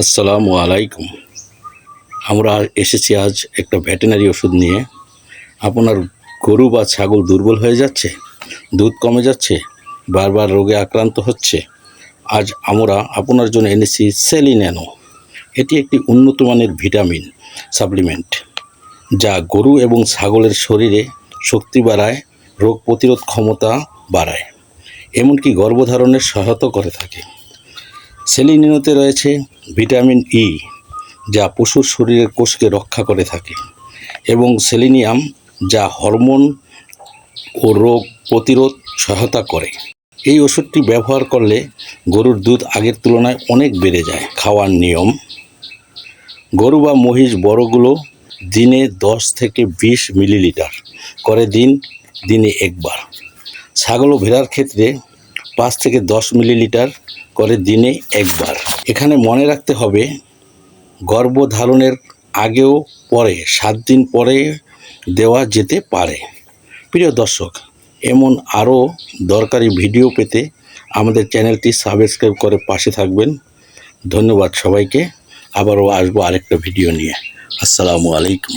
আসসালামু আলাইকুম। আমরা এসেছি আজ একটা ভেটেনারি ওষুধ নিয়ে। আপনার গরু বা ছাগল দুর্বল হয়ে যাচ্ছে, দুধ কমে যাচ্ছে, বারবার রোগে আক্রান্ত হচ্ছে। আজ আমরা আপনার জন্য এনেছি সেলিন্যানো এটি একটি উন্নত মানের ভিটামিন, সাপ্লিমেন্ট, যা গরু এবং ছাগলের শরীরে শক্তি বাড়ায়, রোগ প্রতিরোধ ক্ষমতা বাড়ায়, এমনকি গর্ভধারণের সহায়তা করে থাকে। সেলিনিনোতে রয়েছে ভিটামিন ই যা পশুর শরীরের কোষকে রক্ষা করে থাকে, এবং সেলিনিয়াম, যা হরমোন ও রোগ প্রতিরোধ সহায়তা করে। এই ওষুধটি ব্যবহার করলে গরুর দুধ আগের তুলনায় অনেক বেড়ে যায়। খাওয়ার নিয়ম, গরু বা মহিষ বড়গুলো দিনে দশ থেকে বিশ মিলিলিটার করে দিন, দিনে একবার। ছাগল ও ভেড়ার ক্ষেত্রে পাঁচ থেকে দশ মিলিলিটার করে দিনে একবার। এখানে মনে রাখতে হবে, গর্ভধারণের আগেও পরে, সাত দিন পরে দেওয়া যেতে পারে। প্রিয় দর্শক, এমন আরও দরকারি ভিডিও পেতে আমাদের চ্যানেলটি সাবস্ক্রাইব করে পাশে থাকবেন। ধন্যবাদ সবাইকে। আবারও আসব আরেকটা ভিডিও নিয়ে। আসসালামু আলাইকুম।